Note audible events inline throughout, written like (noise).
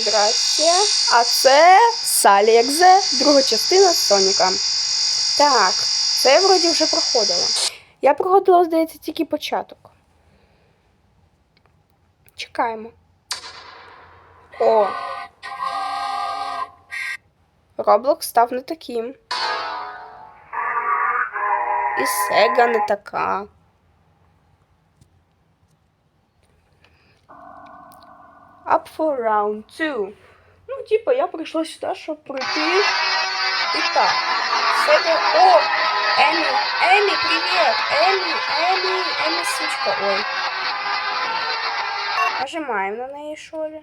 Здрасте. А це Салі Екзе, друга частина Соніка. Так, це я вроді вже проходила. Я проходила, здається, тільки початок. Чекаємо. О. Роблок став не таким. І Сега не така. Up for round two. Ну, типа, я прийшла сюди, щоб пройти. І так. Сега. О! Емі! Емі, привіт! Емі, Емі, Емі, сучка. Ой. Нажимаємо на неї, що ли?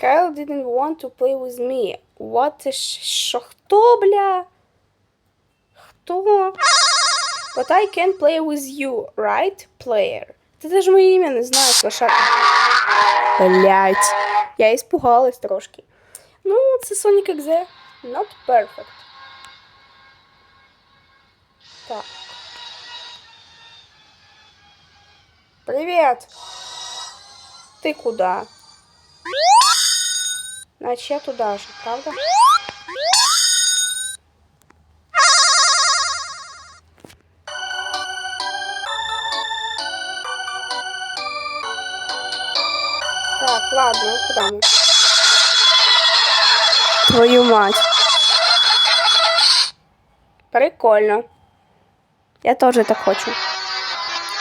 Kyle didn't want to play with me. What is... Що? Хто, бля? Хто? But I can play with you, right, player? Ти теж моє ім'я не знаєш, лошадка. Блять. Я іспугалась трошки. Ну, це Sonic Exe. Not perfect. Так. Привет. Ты куда? Значит, я туда же, правда? Так, ладно, куда мы? Твою мать. Прикольно. Я тоже так хочу.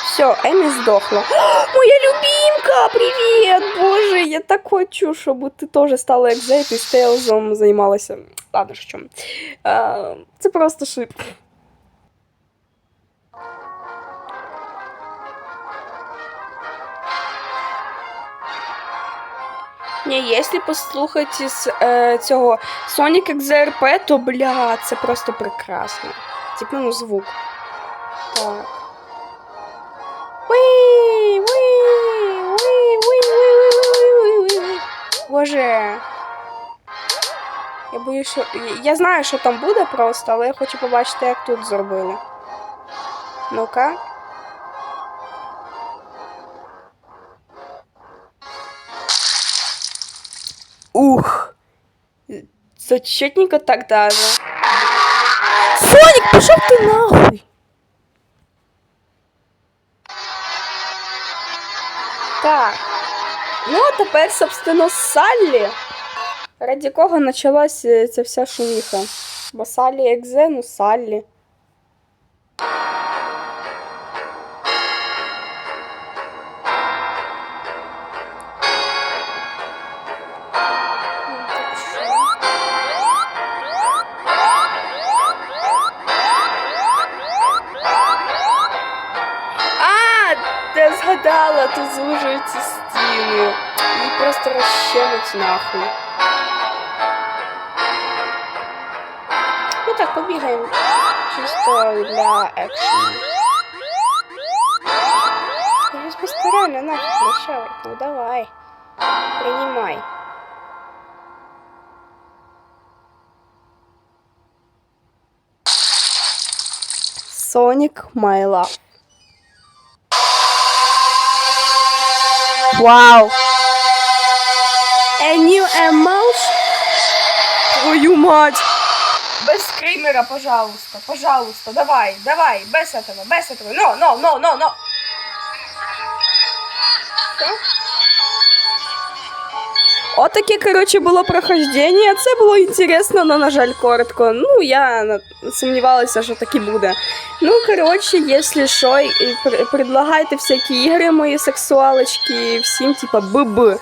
Все, Эми сдохла. О, (gasps) моя любимка! Привет! Боже, я так хочу, чтобы ты тоже стала экзейт и стейлзом занималась. Ладно, шучу. Это просто шип. Ні, якщо послухати з е, цього Sonic XRP, то бля, це просто прекрасно. Типу, ну звук. Так. Уи, уи, уи, уи, уи, уи, уи, уи. Боже. Я боюсь, що... Я знаю, що там буде просто, але я хочу побачити, як тут зробили. Ну-ка. Ух. Це чотненько так даже. Соник, пішов ти нахуй! Так. Ну, а тепер, собственно, Саллі. Раді кого почалась е, ця вся шуміха. Бо Саллі Екзе, ну Саллі. А, ти згадала, тут звужуються стіни. Її просто розщемить нахуй. Ну так, побігаємо. Чисто для екшену. Я ж постарально нафиг прощавай. Ну давай. Принимай. Sonic My Love. Вау! A new emotion? Твою мать! Без скримера, пожалуйста, пожалуйста, давай, давай, без этого, без этого, но, но, но, но, но. Отаке, коротше, було прохождення. Це було інтересно, але, на жаль, коротко. Ну, я сумнівалася, що так і буде. Ну, коротше, якщо що, предлагайте всякі ігри, мої сексуалочки, всім, типа, б-б.